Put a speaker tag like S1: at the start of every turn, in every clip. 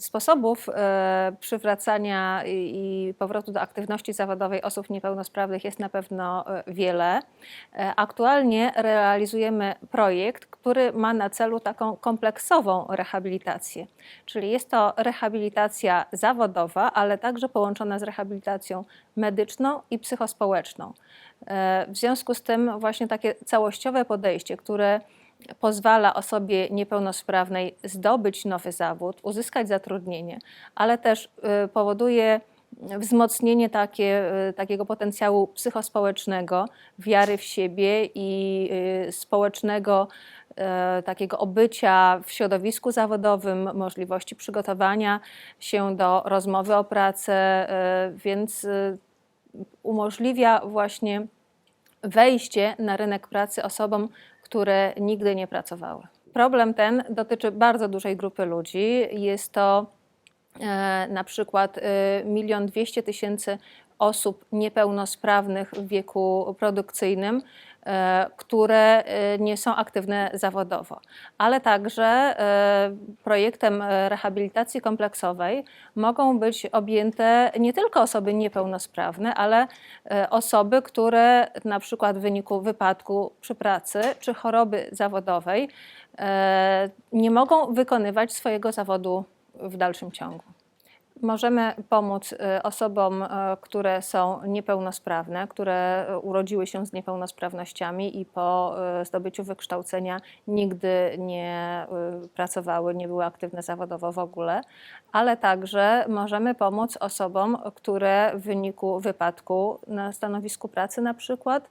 S1: Sposobów e, przywracania i, powrotu do aktywności zawodowej osób niepełnosprawnych jest na pewno e, wiele. E, Aktualnie realizujemy projekt, który ma na celu taką kompleksową rehabilitację, czyli jest to rehabilitacja zawodowa, ale także połączona z rehabilitacją medyczną i psychospołeczną. W związku z tym właśnie takie całościowe podejście, które pozwala osobie niepełnosprawnej zdobyć nowy zawód, uzyskać zatrudnienie, ale też y, powoduje wzmocnienie takie, y, takiego potencjału psychospołecznego, wiary w siebie i y, społecznego takiego obycia w środowisku zawodowym, możliwości przygotowania się do rozmowy o pracę, więc umożliwia właśnie wejście na rynek pracy osobom, które nigdy nie pracowały. Problem ten dotyczy bardzo dużej grupy ludzi. Jest to e, na przykład milion dwieście tysięcy osób niepełnosprawnych w wieku produkcyjnym, e, które e, nie są aktywne zawodowo, ale także e, projektem rehabilitacji kompleksowej mogą być objęte nie tylko osoby niepełnosprawne, ale osoby, które na przykład w wyniku wypadku przy pracy czy choroby zawodowej nie mogą wykonywać swojego zawodu w dalszym ciągu. Możemy pomóc y, osobom, y, które są niepełnosprawne, które y, urodziły się z niepełnosprawnościami i po zdobyciu wykształcenia nigdy nie pracowały, nie były aktywne zawodowo w ogóle, ale także możemy pomóc osobom, które w wyniku wypadku na stanowisku pracy na przykład,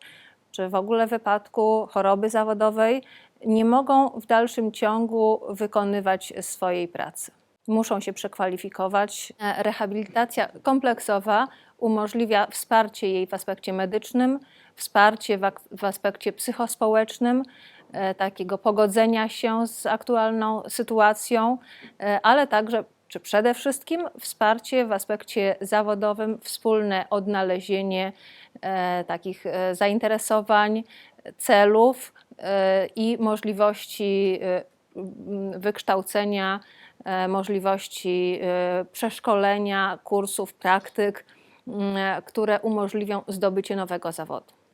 S1: czy w ogóle wypadku choroby zawodowej nie mogą w dalszym ciągu wykonywać swojej pracy muszą się przekwalifikować. E, Rehabilitacja kompleksowa umożliwia wsparcie jej w aspekcie medycznym, wsparcie w, aspekcie psychospołecznym, e, takiego pogodzenia się z aktualną sytuacją, e, ale także, czy przede wszystkim, wsparcie w aspekcie zawodowym, wspólne odnalezienie takich zainteresowań, celów i możliwości wykształcenia możliwości e, przeszkolenia, kursów, praktyk, m, które umożliwią zdobycie nowego zawodu.